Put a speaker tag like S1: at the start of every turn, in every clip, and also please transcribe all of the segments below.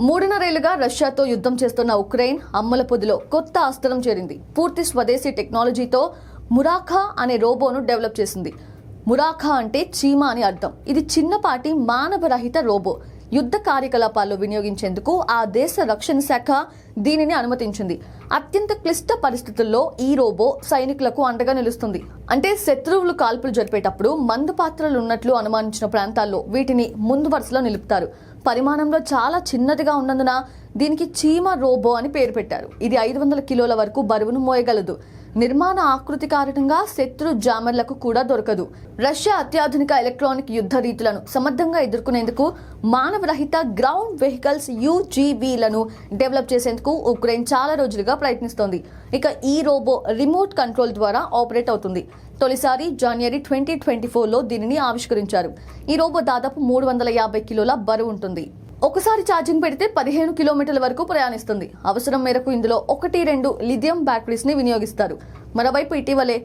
S1: మూడున్నరేళ్ళుగా రష్యాతో యుద్ధం చేస్తున్న ఉక్రెయిన్ అమ్మల పొదిలో కొత్త అస్త్రం చేరింది. పూర్తి స్వదేశీ టెక్నాలజీతో మురాఖా అనే రోబోను డెవలప్ చేసింది. మురాఖా అంటే చీమ అని అర్థం. ఇది చిన్నపాటి మానవరహిత రోబో. యుద్ధ కార్యకలాపాల్లో వినియోగించేందుకు ఆ దేశ రక్షణ శాఖ దీనిని అనుమతించింది. అత్యంత క్లిష్ట పరిస్థితుల్లో ఈ రోబో సైనికులకు అండగా నిలుస్తుంది. అంటే శత్రువులు కాల్పులు జరిపేటప్పుడు మందు పాత్రలు ఉన్నట్లు అనుమానించిన ప్రాంతాల్లో వీటిని ముందు వరుసలో నిలుపుతారు. పరిమాణంలో చాలా చిన్నదిగా ఉన్నందున దీనికి చీమ రోబో అని పేరు పెట్టారు. ఇది ఐదు వందల కిలోల వరకు బరువును మోయగలదు. నిర్మాణ ఆకృతి కారణంగా శత్రు జామర్లకు కూడా దొరకదు. రష్యా అత్యాధునిక ఎలక్ట్రానిక్ యుద్ధ రీతులను సమర్థంగా ఎదుర్కొనేందుకు మానవరహిత గ్రౌండ్ వెహికల్స్ యూజీవీలను డెవలప్ చేసేందుకు ఉక్రెయిన్ చాలా రోజులుగా ప్రయత్నిస్తోంది. ఇక ఈ రోబో రిమోట్ కంట్రోల్ ద్వారా ఆపరేట్ అవుతుంది. తొలిసారి జనవరి ట్వంటీ ట్వంటీ ఫోర్లో దీనిని ఆవిష్కరించారు. ఈ రోబో దాదాపు మూడు వందల యాభై కిలోల బరువు ఉంటుంది. ఒకసారి ఛార్జింగ్ పెడితే పదిహేను కిలోమీటర్ల వరకు ప్రయాణిస్తుంది. అవసరం మేరకు ఇందులో ఒకటి రెండు లిథియం బ్యాటరీస్ని వినియోగిస్తారు. మరోవైపు ఇటీవలే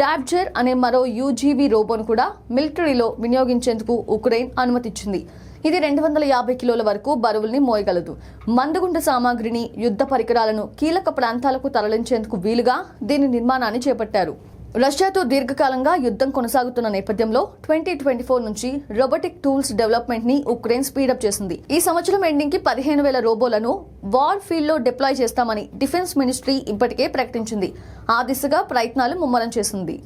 S1: డాడ్జర్ అనే మరో యూజీవీ రోబోను కూడా మిలిటరీలో వినియోగించేందుకు ఉక్రెయిన్ అనుమతిచ్చింది. ఇది రెండు వందల యాభై కిలోల వరకు బరువుల్ని మోయగలదు. మందుగుండ సామాగ్రిని యుద్ధ పరికరాలను కీలక ప్రాంతాలకు తరలించేందుకు వీలుగా దీని నిర్మాణాన్ని చేపట్టారు. రష్యాతో దీర్ఘకాలంగా యుద్ధం కొనసాగుతున్న నేపథ్యంలో ట్వంటీ ట్వంటీ ఫోర్ నుంచి రోబోటిక్ టూల్స్ డెవలప్మెంట్ని ఉక్రెయిన్ స్పీడప్ చేసింది. ఈ సంవత్సరం ఎండింగ్కి పదిహేను వేల రోబోలను వార్ ఫీల్డ్లో డిప్లాయ్ చేస్తామని డిఫెన్స్ మినిస్ట్రీ ఇప్పటికే ప్రకటించింది. ఆ దిశగా ప్రయత్నాలు ముమ్మరం చేసింది.